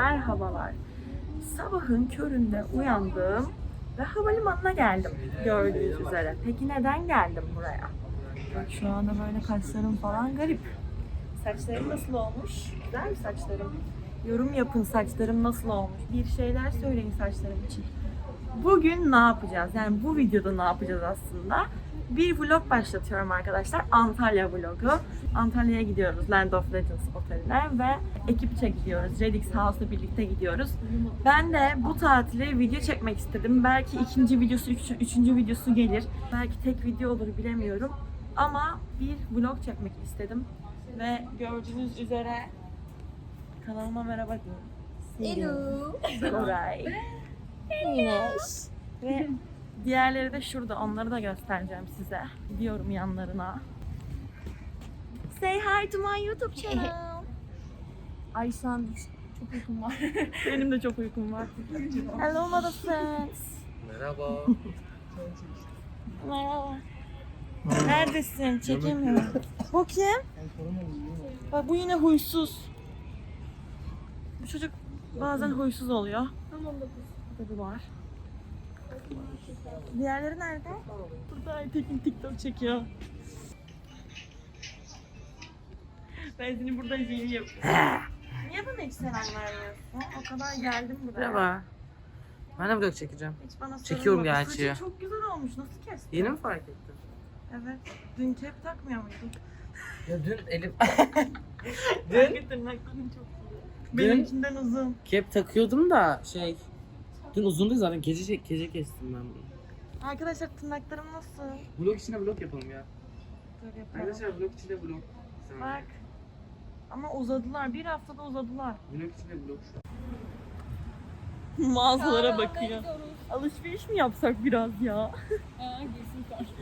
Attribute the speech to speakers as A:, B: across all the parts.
A: merhabalar. Sabahın köründe uyandım ve havalimanına geldim gördüğünüz üzere. Peki neden geldim buraya? Bak şu anda böyle kaşlarım falan garip. Saçlarım nasıl olmuş? Güzel mi saçlarım? Yorum yapın saçlarım nasıl olmuş? Bir şeyler söyleyin saçlarım için. Bugün ne yapacağız? Yani bu videoda ne yapacağız aslında? Bir vlog başlatıyorum arkadaşlar. Antalya vlogu. Antalya'ya gidiyoruz Land of Legends oteline ve ekipçe gidiyoruz. Redix House'la birlikte gidiyoruz. Ben de bu tatili video çekmek istedim. Belki ikinci videosu, üç- üçüncü videosu gelir. Belki tek video olur bilemiyorum. Ama bir vlog çekmek istedim. Ve gördüğünüz üzere kanalıma merhaba deyin. Hello. Koray. Güneş. Ve diğerleri de şurada. Onları da göstereceğim size. Gidiyorum yanlarına. Say hi to my YouTube channel.
B: Ay şu an çok uykum var.
A: Benim de çok uykum var. Hello mother friends.
C: Merhaba.
A: Merhaba. Neredesin? Çekemiyorum. Bu kim? Bak bu yine huysuz. Bu çocuk bazen huysuz oluyor. Burada bir var. Diğerleri nerede? Burada Aytekin TikTok çekiyor. Ben seni buradan yeni yapıyorum. Niye bana hiç selam vermiyorsun? O kadar geldim buraya.
C: Merhaba. Ben de vlog çekeceğim.
A: Hiç bana
C: Çekiyorum
A: sorma.
C: gerçi.
A: Saçın çok güzel olmuş. Nasıl kestin?
C: Yeni mi fark ettin?
A: Evet. Dün kep takmıyor muydun?
C: Ya dün elim...
A: Dün? Tırnakların çok iyi. Benimkinden uzun.
C: Kep takıyordum da şey... Dün uzundu zaten gece gece kestim ben bunu.
A: Arkadaşlar tırnaklarım nasıl?
C: Vlog içinde vlog yapalım ya.
A: Dur yapalım.
C: Arkadaşlar vlog içinde vlog.
A: Bak. Ama uzadılar. Bir haftada uzadılar.
C: Vlog içinde vlog şu.
A: Mağazalara bakıyor. Alışveriş mi yapsak biraz ya?
B: Aa girsin kar.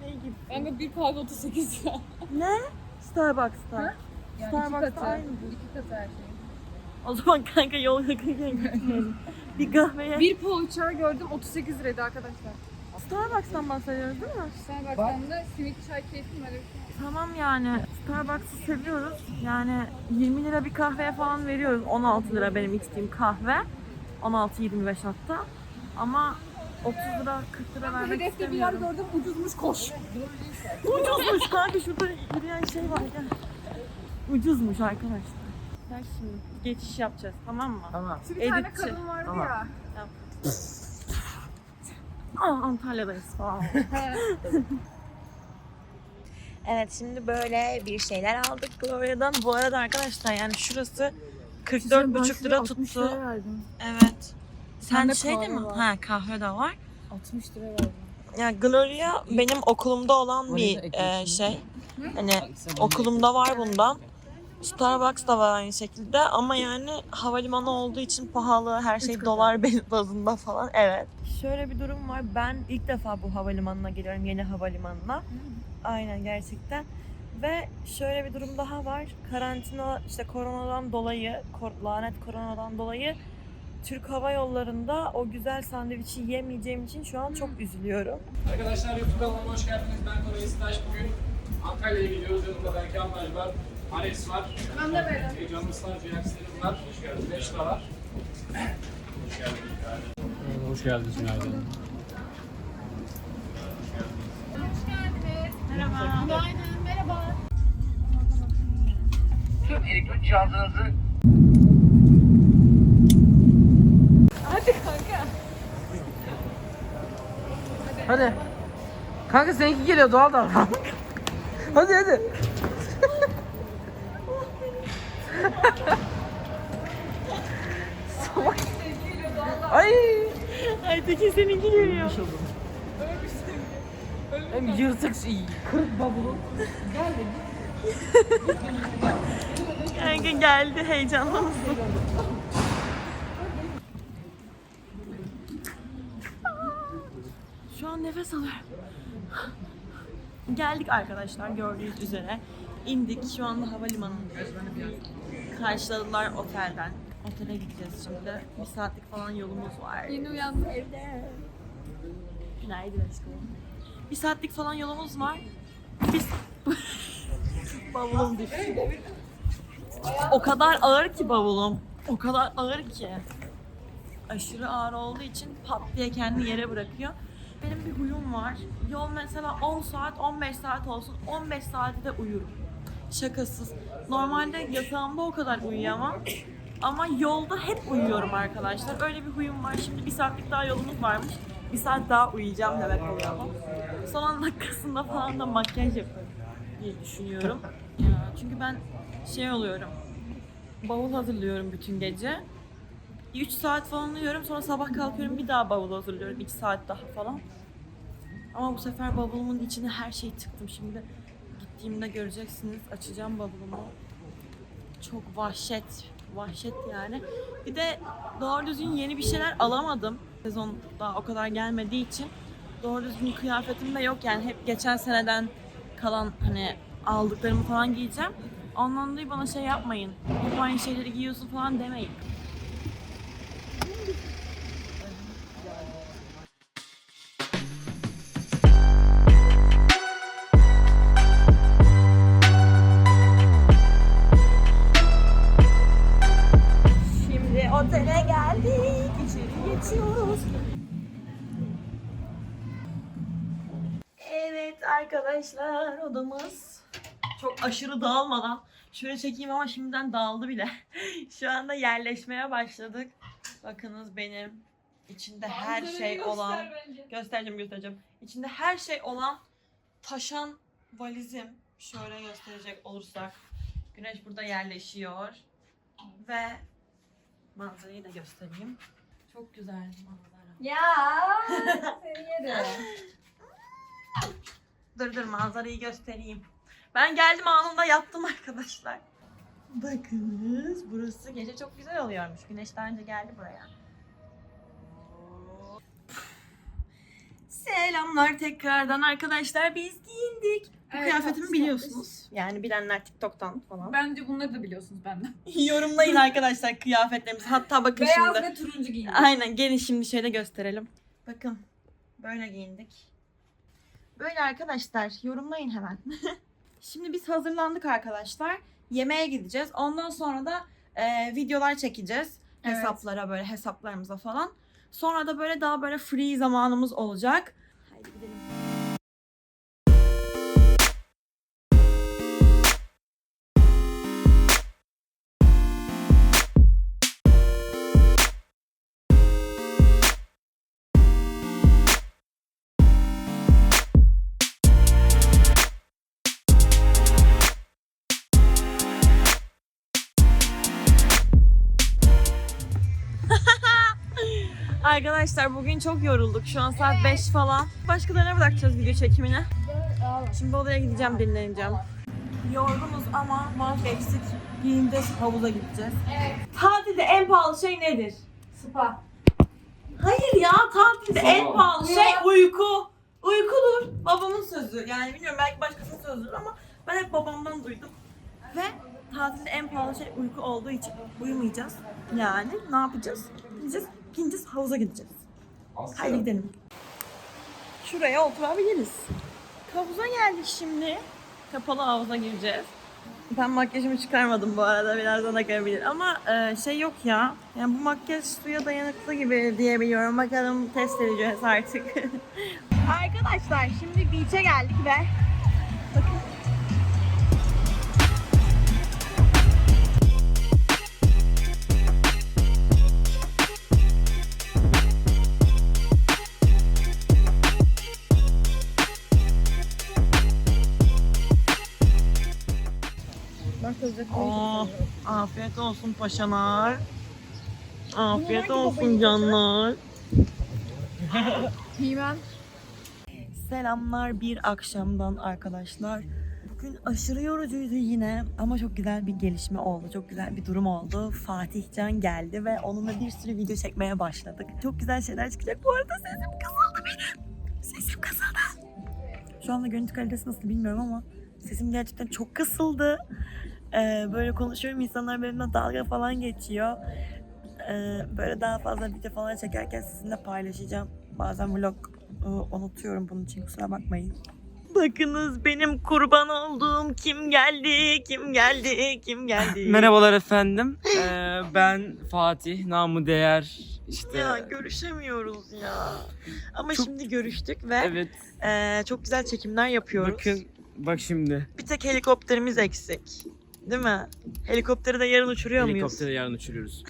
A: Ne gibi?
B: Kanka bir kahve 38 lira.
A: Ne? Starbucks'ta.
B: Ha? Yani
A: Starbucks'ta aynı bu.
B: İki katı her şey.
A: O zaman kanka yol yakınken gitmeyelim. bir kahveye.
B: Bir poğaça gördüm 38 liraydı arkadaşlar.
A: Starbucks'tan bahsediyoruz değil mi?
B: Starbucks'tan da simit çay keyfim var.
A: Tamam yani Starbucks'ı seviyoruz. Yani 20 lira bir kahveye falan veriyoruz. 16 lira benim içtiğim kahve. 16-25 hatta. Ama 30 lira 40 lira vermek
B: Hedefte bir yer
A: istemiyorum.
B: gördüm ucuzmuş koş.
A: Ucuzmuş kanka şurada yürüyen şey var gel. Ucuzmuş arkadaşlar. Gel şimdi geçiş yapacağız tamam mı?
C: Tamam.
B: Şu bir tane
A: Editçi.
B: kadın vardı
C: Tamam.
B: ya.
A: Aa, Antalya'dayız falan. Evet şimdi böyle bir şeyler aldık Gloria'dan. Bu arada arkadaşlar yani şurası 44,5 lira tuttu. Evet. Sen
B: tane
A: şey değil mi?
B: var.
A: Ha kahve de var.
B: 60 lira verdim.
A: Ya Gloria benim okulumda olan bir e, şey. Hani okulumda var bundan. Starbucks da var aynı şekilde ama yani havalimanı olduğu için pahalı. Her şey dolar bazında falan. Evet. Şöyle bir durum var. Ben ilk defa bu havalimanına geliyorum. Yeni havalimanına. Aynen gerçekten. Ve şöyle bir durum daha var. Karantina işte koronadan dolayı, kor- lanet koronadan dolayı Türk Hava Yolları'nda o güzel sandviçi yemeyeceğim için şu an çok üzülüyorum.
D: Arkadaşlar YouTube kanalıma hoş geldiniz. Ben Koray Sıtaş. Bugün Antalya'ya gidiyoruz. Yanımda Berke Antalya'yı var. Ares var.
B: Ben de böyle.
D: Heyecanlıslar, Cihakslarım var. Hoş geldiniz. Beşta var. Hoş geldiniz. Hoş geldiniz günaydın.
B: Günaydın, merhaba.
C: Tüm elektrik cihazınızı
B: Hadi kanka.
C: Hadi. Kanka seninki geliyor doğal davran. hadi hadi. Salak. Ay.
A: Aytekin seninki geliyor.
C: Hem yırtık kırık bavulu.
A: Kanka geldi heyecanlı mısın? Şu an nefes alıyorum. Geldik arkadaşlar gördüğünüz üzere. İndik. Şu anda havalimanındayız. Karşıladılar otelden. Otele gideceğiz şimdi. Bir saatlik falan yolumuz var.
B: Yeni uyandım evde.
A: Günaydın aşkım. Bir saatlik falan yolumuz var. Biz... Bavulum düştü. O kadar ağır ki bavulum. O kadar ağır ki. Aşırı ağır olduğu için pat diye kendini yere bırakıyor. Benim bir huyum var. Yol mesela 10 saat, 15 saat olsun. 15 saati de uyurum. Şakasız. Normalde yatağımda o kadar uyuyamam. Ama yolda hep uyuyorum arkadaşlar. Öyle bir huyum var. Şimdi bir saatlik daha yolumuz varmış. Bir saat daha uyuyacağım demek oluyor bu. Son 10 dakikasında falan da makyaj yaparım diye düşünüyorum. Ya, çünkü ben şey oluyorum. Bavul hazırlıyorum bütün gece. 3 saat falan uyuyorum sonra sabah kalkıyorum bir daha bavul hazırlıyorum 2 saat daha falan. Ama bu sefer bavulumun içine her şeyi tıktım şimdi. Gittiğimde göreceksiniz açacağım bavulumu. Çok vahşet, vahşet yani. Bir de doğru düzgün yeni bir şeyler alamadım. Sezon daha o kadar gelmediği için doğru düzgün kıyafetim de yok yani hep geçen seneden kalan hani aldıklarımı falan giyeceğim. Ondan dolayı bana şey yapmayın. Hep aynı şeyleri giyiyorsun falan demeyin. Odamız çok aşırı dağılmadan şöyle çekeyim ama şimdiden dağıldı bile. Şu anda yerleşmeye başladık. Bakınız benim içinde her şey olan göstereceğim göstereceğim. İçinde her şey olan taşan valizim şöyle gösterecek olursak. Güneş burada yerleşiyor ve manzarayı da göstereyim. Çok güzel manzara.
B: Ya seni yerim.
A: Dur dur manzarayı göstereyim. Ben geldim anında yattım arkadaşlar. Bakınız burası gece çok güzel oluyormuş. Güneş daha önce geldi buraya. Selamlar tekrardan arkadaşlar. Biz giyindik. Bu
B: Evet,
A: kıyafetimi
B: tatlış
A: biliyorsunuz. Yani bilenler TikTok'tan falan.
B: Bence bunları da biliyorsunuz benden.
A: Yorumlayın arkadaşlar kıyafetlerimizi. Hatta bakın
B: Beyaz
A: şimdi.
B: ve turuncu giydim.
A: Aynen gelin şimdi şöyle gösterelim. Bakın böyle giyindik. Böyle arkadaşlar yorumlayın hemen. şimdi biz hazırlandık arkadaşlar. Yemeğe gideceğiz. Ondan sonra da e, videolar çekeceğiz.
B: Evet.
A: Hesaplara böyle hesaplarımıza falan. Sonra da böyle daha böyle free zamanımız olacak. Haydi gidelim. Arkadaşlar bugün çok yorulduk. Şu an saat 5 falan. Başkalarına bırakacağız video çekimini. Şimdi odaya gideceğim dinleneceğim. Yorgunuz ama vazgeçtik. Giyineceğiz, havuza gideceğiz.
B: Evet.
A: Tatilde en pahalı şey nedir?
B: Spa.
A: Hayır ya tatilde en
D: Sabah.
A: pahalı şey
B: Ya.
A: uyku. Uykudur. Babamın sözü. Yani bilmiyorum belki başkasının sözüdür ama ben hep babamdan duydum. Ve tatilde en pahalı şey uyku olduğu için uyumayacağız. Yani ne yapacağız? Gideceğiz, gideceğiz havuza gideceğiz. Haydi gidelim. Şuraya oturabiliriz. Havuza geldik şimdi. Kapalı havuza gireceğiz. Ben makyajımı çıkarmadım bu arada birazdan akabilir ama e, şey yok ya. Yani bu makyaj suya dayanıklı gibi diyebiliyorum. Bakalım test edeceğiz artık. Arkadaşlar şimdi beach'e geldik ve bakın Aa, afiyet olsun paşalar. Afiyet olsun canlar.
B: Himen.
A: Selamlar bir akşamdan arkadaşlar. Bugün aşırı yorucuydu yine ama çok güzel bir gelişme oldu. Çok güzel bir durum oldu. Fatih Can geldi ve onunla bir sürü video çekmeye başladık. Çok güzel şeyler çıkacak. Bu arada sesim kısıldı benim. Sesim kısıldı. Şu anda görüntü kalitesi nasıl bilmiyorum ama sesim gerçekten çok kısıldı. Ee, böyle konuşuyorum insanlar benimle dalga falan geçiyor. Ee, böyle daha fazla video falan çekerken sizinle paylaşacağım. Bazen vlog e, unutuyorum bunun için kusura bakmayın. Bakınız benim kurban olduğum kim geldi, kim geldi, kim geldi.
C: Merhabalar efendim. Ee, ben Fatih, namı değer işte.
A: Ya görüşemiyoruz ya. Ama
C: Çok-
A: şimdi görüştük ve
C: Evet.
A: eee, çok güzel çekimler yapıyoruz.
C: Bakın bak şimdi.
A: Bir tek helikopterimiz eksik. Değil mi? Helikopteri de yarın uçuruyor muyuz?
C: Helikoptere yarın uçuruyoruz.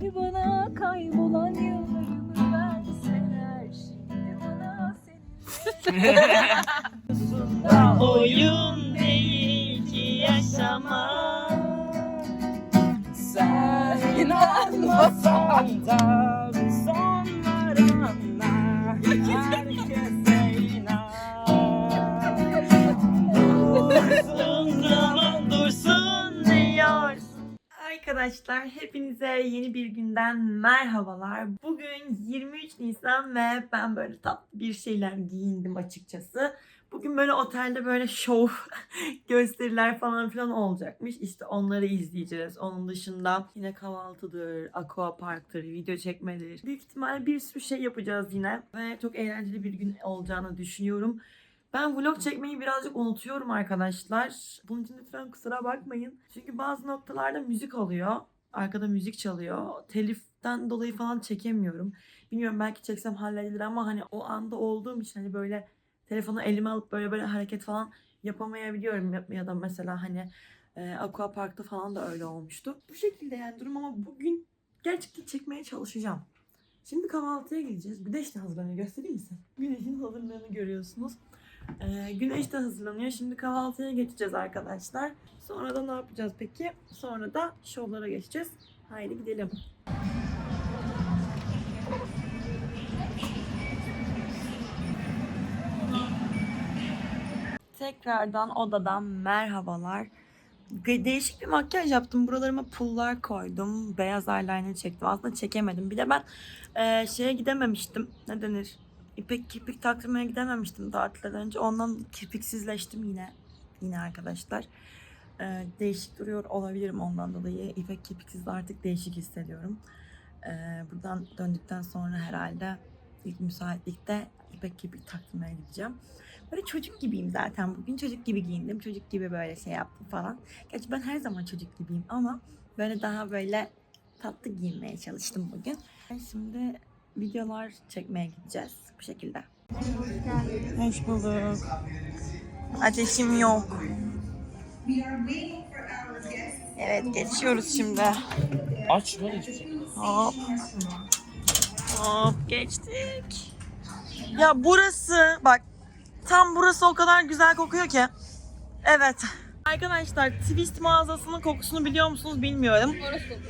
B: Bir bana kaybolan yıllarımı verseler şimdi bana senin
A: Oyun değil ki yaşamak.
C: Sen inanmasan da
A: Arkadaşlar hepinize yeni bir günden merhabalar. Bugün 23 Nisan ve ben böyle tatlı bir şeyler giyindim açıkçası. Bugün böyle otelde böyle şov gösteriler falan filan olacakmış. İşte onları izleyeceğiz. Onun dışında yine kahvaltıdır, aqua parktır, video çekmedir. Büyük ihtimalle bir sürü şey yapacağız yine. Ve çok eğlenceli bir gün olacağını düşünüyorum. Ben vlog çekmeyi birazcık unutuyorum arkadaşlar. Bunun için lütfen kusura bakmayın. Çünkü bazı noktalarda müzik oluyor. Arkada müzik çalıyor. Teliften dolayı falan çekemiyorum. Bilmiyorum belki çeksem halledilir ama hani o anda olduğum için hani böyle telefonu elime alıp böyle böyle hareket falan yapamayabiliyorum. Ya- da mesela hani e, Aqua Park'ta falan da öyle olmuştu. Bu şekilde yani durum ama bugün gerçekten çekmeye çalışacağım. Şimdi kahvaltıya gideceğiz. Güneş de hazırlanıyor. Göstereyim mi sen? Güneşin hazırlığını görüyorsunuz. Ee, güneş de hazırlanıyor. Şimdi kahvaltıya geçeceğiz arkadaşlar. Sonra da ne yapacağız peki? Sonra da şovlara geçeceğiz. Haydi gidelim. Tekrardan odadan merhabalar. Değişik bir makyaj yaptım. Buralarıma pullar koydum. Beyaz eyeliner çektim. Aslında çekemedim. Bir de ben eee, şeye gidememiştim. Ne denir? İpek kirpik taktırmaya gidememiştim tatilden önce. Ondan kirpiksizleştim yine. Yine arkadaşlar. Ee, değişik duruyor olabilirim ondan dolayı. İpek kirpiksiz artık değişik hissediyorum. Ee, buradan döndükten sonra herhalde ilk müsaitlikte İpek kirpik taktırmaya gideceğim. Böyle çocuk gibiyim zaten bugün. Çocuk gibi giyindim. Çocuk gibi böyle şey yaptım falan. Gerçi ben her zaman çocuk gibiyim ama böyle daha böyle tatlı giyinmeye çalıştım bugün. Şimdi videolar çekmeye gideceğiz bu şekilde. Hoş bulduk. Ateşim yok. Evet geçiyoruz şimdi.
C: Aç hiçbir şey.
A: Hop. Hop geçtik. Ya burası bak tam burası o kadar güzel kokuyor ki. Evet. Arkadaşlar Twist mağazasının kokusunu biliyor musunuz bilmiyorum.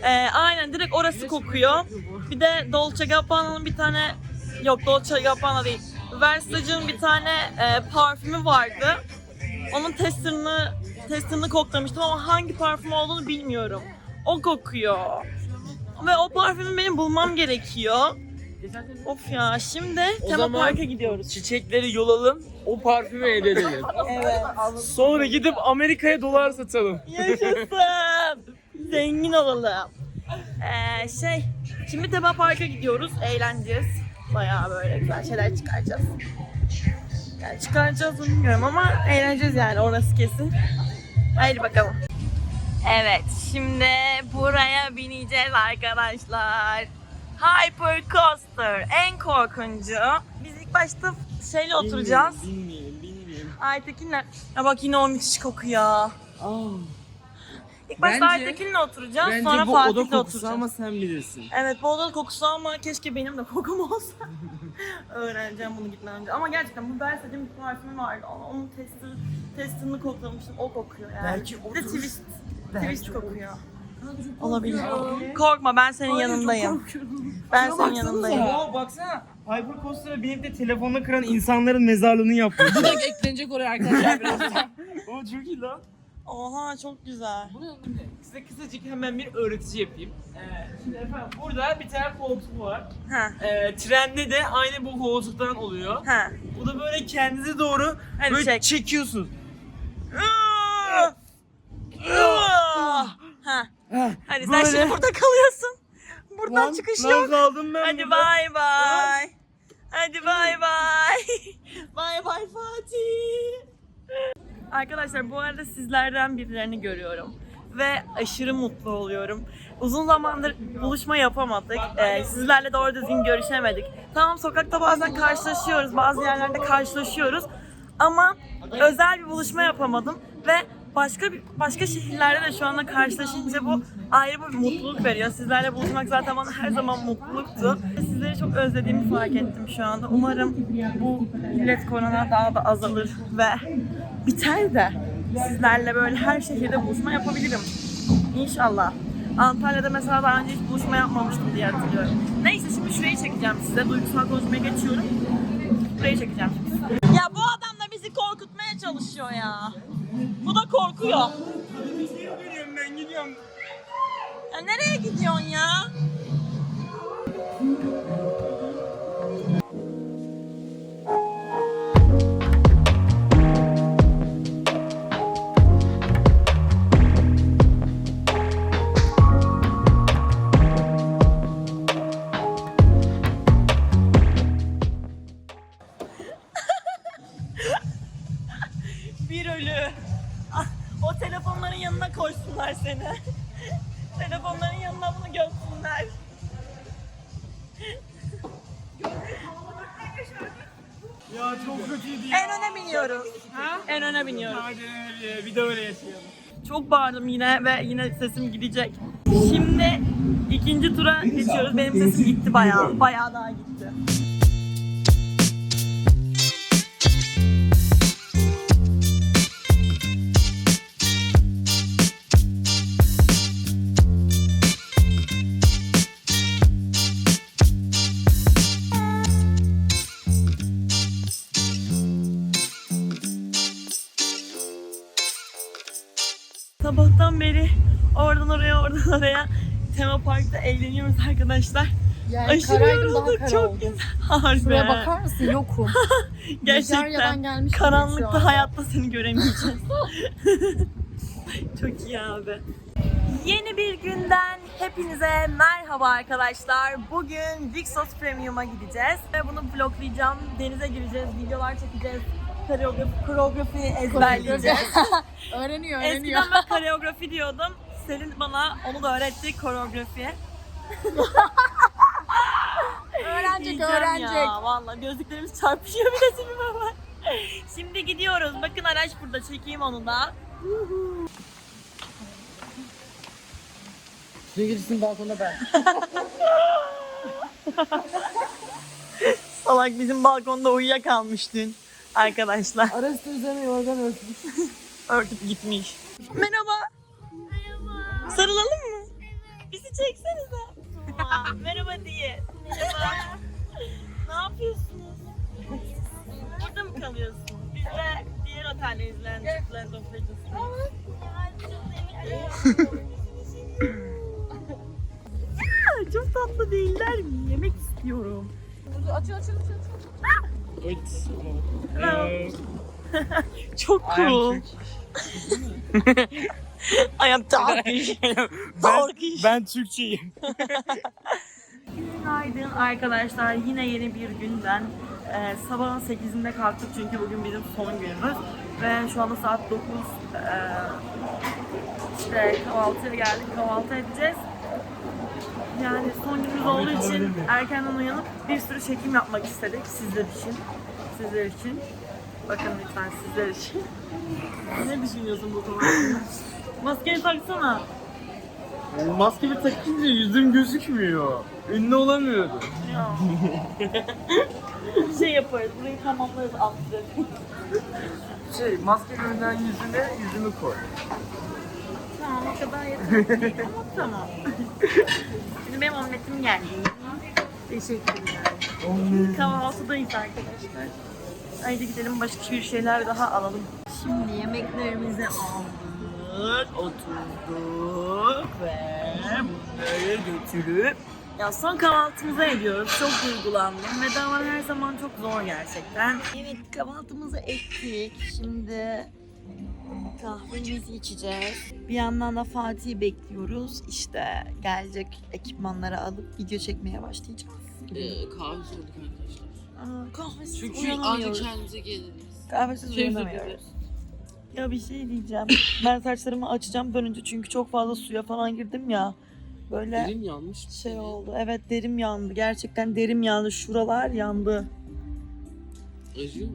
A: Ee, aynen direkt orası kokuyor. Bir de Dolce Gabbana'nın bir tane yok Dolce Gabbana değil. Versace'ın bir tane e, parfümü vardı. Onun testerını testerını koklamıştım ama hangi parfüm olduğunu bilmiyorum. O kokuyor. Ve o parfümü benim bulmam gerekiyor. Of ya şimdi tema
C: zaman-
A: parka gidiyoruz.
C: Çiçekleri yolalım, o parfümü elde edelim.
A: Evet.
C: Sonra gidip Amerika'ya dolar satalım.
A: Yaşasın. Zengin olalım. Ee, şey, şimdi tema parka gidiyoruz. Eğleneceğiz. Bayağı böyle güzel şeyler çıkaracağız. Yani çıkaracağız bilmiyorum ama eğleneceğiz yani orası kesin. Haydi bakalım. Evet, şimdi buraya bineceğiz arkadaşlar. Hyper Coaster en korkuncu. Biz ilk başta şeyle oturacağız.
C: Bilmeyelim, bilmeyelim.
A: Aytekin'le. Ya bak yine o müthiş kokuyor.
C: Aa,
A: İlk başta
C: Bence-
A: Aytekin'le oturacağız
C: bence
A: sonra
C: bu oda
A: Fatih'le
C: kokusu
A: oturacağız.
C: ama sen bilirsin.
A: Evet bu oda kokusu ama keşke benim de kokum olsa. Öğreneceğim bunu gitmeden önce. Ama gerçekten bu Versace'in bir parfümü vardı. Onun- Onun testini, koklamıştım. O kokuyor yani.
C: Belki
A: bir de
C: odur.
A: twist.
C: Belki
A: twist kokuyor. Olabilir. Korkma ben senin
C: Hayır, çok
A: yanındayım. Ben senin yanındayım.
C: Oo, baksana. Hypercoaster'a binip de telefonla kıran insanların mezarlığını yapıyor.
B: Bu da eklenecek oraya arkadaşlar birazdan.
C: o çok iyi lan.
A: Oha çok güzel.
C: Size kısacık hemen bir öğretici yapayım. Ee, şimdi efendim burada bir tane koltuk var.
A: Ha.
C: Ee, trende de aynı bu koltuktan oluyor.
A: Ha.
C: Bu da böyle kendinize doğru
A: Hadi
C: böyle
A: çek.
C: çekiyorsun.
A: Ha. Hadi sen
C: böyle.
A: şimdi burada kalıyorsun. Buradan
C: Lan-
A: çıkış
C: lan
A: yok.
C: kaldım ben
A: Hadi
C: burada.
A: bay bay. Hadi bay bay. bay bay Fatih. Arkadaşlar bu arada sizlerden birilerini görüyorum. Ve aşırı mutlu oluyorum. Uzun zamandır buluşma yapamadık. Ee, sizlerle doğru düzgün görüşemedik. Tamam sokakta bazen karşılaşıyoruz, bazı yerlerde karşılaşıyoruz. Ama özel bir buluşma yapamadım ve başka bir başka şehirlerde de şu anda karşılaşınca bu ayrı bir mutluluk veriyor. Sizlerle buluşmak zaten bana her zaman mutluluktu. Sizleri çok özlediğimi fark ettim şu anda. Umarım bu millet korona daha da azalır ve biter de sizlerle böyle her şehirde buluşma yapabilirim. İnşallah. Antalya'da mesela daha önce hiç buluşma yapmamıştım diye hatırlıyorum. Neyse şimdi şurayı çekeceğim size. Duygusal konuşmaya geçiyorum. Burayı çekeceğim. Ya bu adam da bizi korkutmaya çalışıyor ya. Bu da korkuyor.
D: Ben gidiyorum.
A: Ya nereye gidiyorsun ya?
D: Çok
A: bağırdım yine ve yine sesim gidecek. Şimdi ikinci tura geçiyoruz. Benim sesim gitti bayağı. Bayağı daha eğleniyoruz arkadaşlar.
B: Yani
A: Aşırı yorulduk
B: kara
A: çok güzel. Harbi.
B: Şuraya bakar mısın? Yokum.
A: Gerçekten. Karanlıkta hayatta seni göremeyeceğiz. Çok iyi abi. Yeni bir günden hepinize merhaba arkadaşlar. Bugün Vixos Premium'a gideceğiz ve bunu vloglayacağım. Denize gireceğiz, videolar çekeceğiz. Koreografi, koreografi ezberleyeceğiz.
B: öğreniyor, öğreniyor.
A: Eskiden ben koreografi diyordum. Selin bana onu da öğretti koreografi.
B: Öğrenecek,
A: Yiyeceğim
B: öğrenecek.
A: Ya, vallahi gözlüklerimiz çarpışıyor bir de tipime bak. Şimdi gidiyoruz. Bakın araç burada. Çekeyim onu da.
C: Dün gecesinin balkonda ben.
A: Salak bizim balkonda uyuyakalmış dün arkadaşlar.
C: Arası üzerine yorgan örtmüş.
A: Örtüp gitmiş. Merhaba. Merhaba. Sarılalım mı? Bizi çeksenize. Aa, merhaba diye. Merhaba. ne yapıyorsunuz? Burada mı kalıyorsunuz? Biz de diğer oteldeyiz. Of Legends'dayız. Ya, Çok tatlı değiller mi? Yemek istiyorum.
B: Açıl, açıl, açıl.
D: Evet.
A: Hello.
D: Ee,
A: Çok cool. I am Turkish. Turkish.
D: ben Türkçeyim.
A: Günaydın arkadaşlar. Yine yeni bir günden. Ee, sabahın 8'inde kalktık çünkü bugün bizim son günümüz. Ve şu anda saat 9. Ee, işte kahvaltıya geldik. Kahvaltı edeceğiz. Yani son günümüz olduğu için erkenden uyanıp bir sürü çekim yapmak istedik sizler için. Sizler için. Bakın lütfen sizler için. ne düşünüyorsun bu konu hakkında? Maskeyi taksana.
D: Maske bir takınca yüzüm gözükmüyor. Ünlü olamıyorum.
A: Ya. şey yaparız, burayı tamamlarız attırır.
D: Şey, maskenin önden yüzüne yüzümü koy.
A: Tamam, o kadar yeter. Ama tamam. Şimdi benim omletim geldi. Teşekkürler. Kahvaltıdayız arkadaşlar. Haydi gidelim başka bir şeyler daha alalım. Şimdi yemeklerimizi aldık, oturduk ve bunları götürüp ya son kahvaltımızı ediyoruz. Çok duygulandım ve davan her zaman çok zor gerçekten. Evet kahvaltımızı ettik. Şimdi kahvemizi içeceğiz. Bir yandan da Fatih'i bekliyoruz. İşte gelecek ekipmanları alıp video çekmeye başlayacağız.
C: Ee, kahve sorduk arkadaşlar.
A: Aa, kahvesiz
C: Çünkü
A: uyanamıyoruz.
C: ancak kendimize geliriz.
A: Kahvesiz
C: Şey
A: uyanamıyoruz. Ya bir şey diyeceğim. Ben saçlarımı açacağım dönünce çünkü çok fazla suya falan girdim ya. Böyle
C: Derin yanmış. bir
A: şey
C: kere.
A: oldu. Evet derim yandı. Gerçekten derim yandı. Şuralar yandı.
C: Acıyor mu?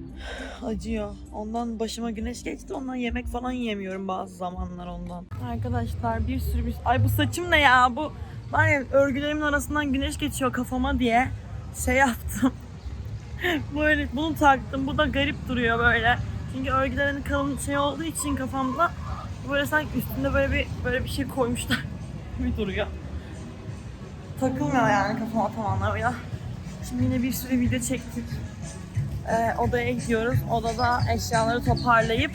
A: Acıyor. Ondan başıma güneş geçti. Ondan yemek falan yiyemiyorum bazı zamanlar ondan. Arkadaşlar bir sürü bir... Ay bu saçım ne ya? Bu var ya örgülerimin arasından güneş geçiyor kafama diye şey yaptım. böyle bunu taktım. Bu da garip duruyor böyle. Çünkü örgülerin kalın şey olduğu için kafamda böyle sanki üstünde böyle bir böyle bir şey koymuşlar gibi duruyor. Takılmıyor yani kafama tamamen Şimdi yine bir sürü video çektik. Ee, odaya gidiyoruz. Odada eşyaları toparlayıp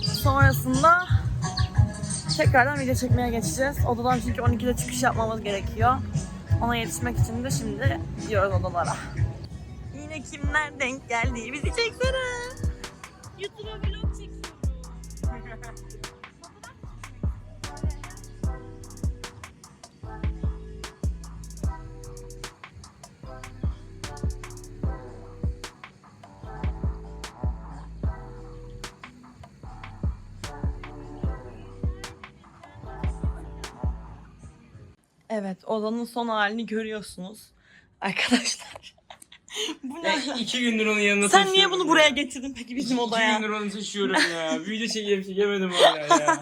A: sonrasında tekrardan video çekmeye geçeceğiz. Odadan çünkü 12'de çıkış yapmamız gerekiyor. Ona yetişmek için de şimdi gidiyoruz odalara. Yine kimler denk geldi bizi çeksene. YouTube'a vlog çekiyorum. Evet odanın son halini görüyorsunuz. Arkadaşlar. Bu ne?
C: Ya iki gündür onun yanına
A: Sen niye bunu
C: ya.
A: buraya getirdin peki bizim
C: İki
A: odaya?
C: gündür onu taşıyorum ya. Video çekeyim çekemedim hala ya.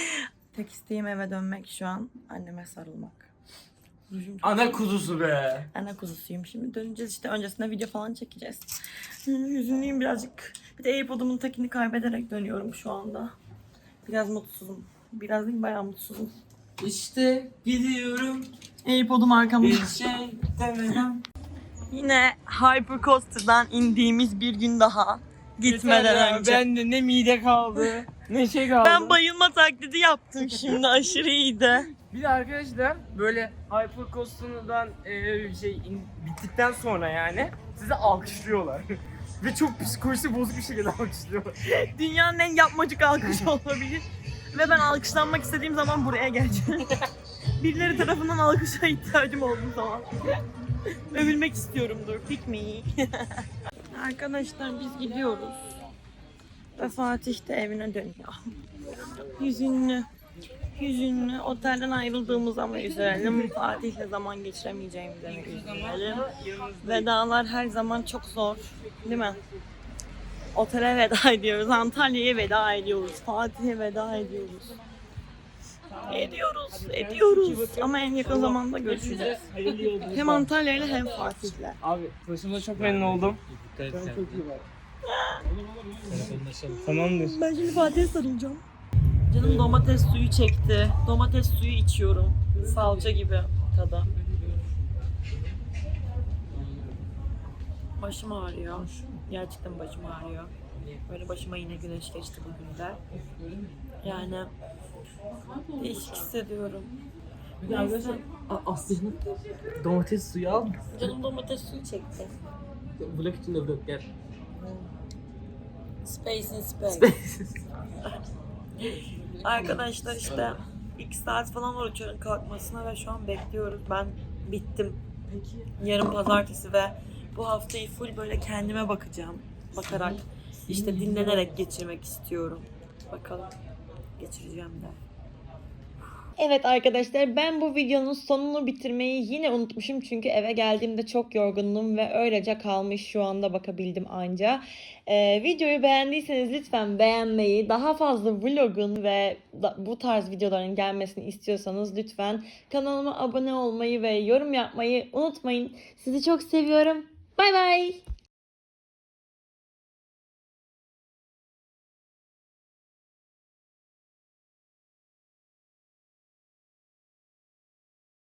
A: Tek isteğim eve dönmek şu an. Anneme sarılmak. Rujum çok-
C: Ana kuzusu be.
A: Ana kuzusuyum. Şimdi döneceğiz işte öncesinde video falan çekeceğiz. Hı, Hüzünlüyüm birazcık. Bir de AirPod'umun takini kaybederek dönüyorum şu anda. Biraz mutsuzum. Biraz değil bayağı mutsuzum.
C: İşte gidiyorum.
A: AirPod'um arkamda.
C: Bir şey demeden.
A: Yine Hypercoaster'dan indiğimiz bir gün daha. Gitmeden
C: Yeter ya,
A: önce.
C: Ben de ne mide kaldı. ne şey kaldı.
A: Ben bayılma taklidi yaptım şimdi aşırı iyiydi.
C: Bir de arkadaşlar böyle Hypercoaster'dan e, şey in- bittikten sonra yani size alkışlıyorlar. Ve çok psikolojisi bozuk bir şekilde alkışlıyorlar.
A: Dünyanın en yapmacık alkışı olabilir. Ve ben alkışlanmak istediğim zaman buraya geleceğim. Birileri tarafından alkışa ihtiyacım olduğu zaman. Övülmek istiyorumdur. Pick me. Arkadaşlar biz gidiyoruz. Ve Fatih de evine dönüyor. Hüzünlü. Hüzünlü. Otelden ayrıldığımız ama üzülelim. Fatih'le zaman geçiremeyeceğimize üzülelim. Vedalar her zaman çok zor. Değil mi? Otele veda ediyoruz. Antalya'ya veda ediyoruz. Fatih'e veda ediyoruz. Ediyoruz, ediyoruz. Ama en yakın zamanda görüşeceğiz. Hem Antalya ile hem Fatih'le.
C: Abi başımda çok memnun oldum. Tamamdır.
A: Ben şimdi Fatih'e sarılacağım. Canım domates suyu çekti. Domates suyu içiyorum. Salça gibi tadı. Başım ağrıyor. Gerçekten başım ağrıyor. Böyle başıma yine güneş geçti bugün de. Yani değişik hissediyorum.
C: Arkadaşlar Aslı'nın domates suyu al.
A: Canım domates suyu çekti.
C: Vlog için de gel.
A: Space in space. Arkadaşlar işte iki saat falan var uçağın kalkmasına ve şu an bekliyoruz. Ben bittim. Yarın pazartesi ve bu haftayı full böyle kendime bakacağım. Bakarak işte dinlenerek geçirmek istiyorum. Bakalım geçireceğim de. Evet arkadaşlar ben bu videonun sonunu bitirmeyi yine unutmuşum çünkü eve geldiğimde çok yorgundum ve öylece kalmış şu anda bakabildim anca. Ee, videoyu beğendiyseniz lütfen beğenmeyi, daha fazla vlogun ve bu tarz videoların gelmesini istiyorsanız lütfen kanalıma abone olmayı ve yorum yapmayı unutmayın. Sizi çok seviyorum. Bay bay.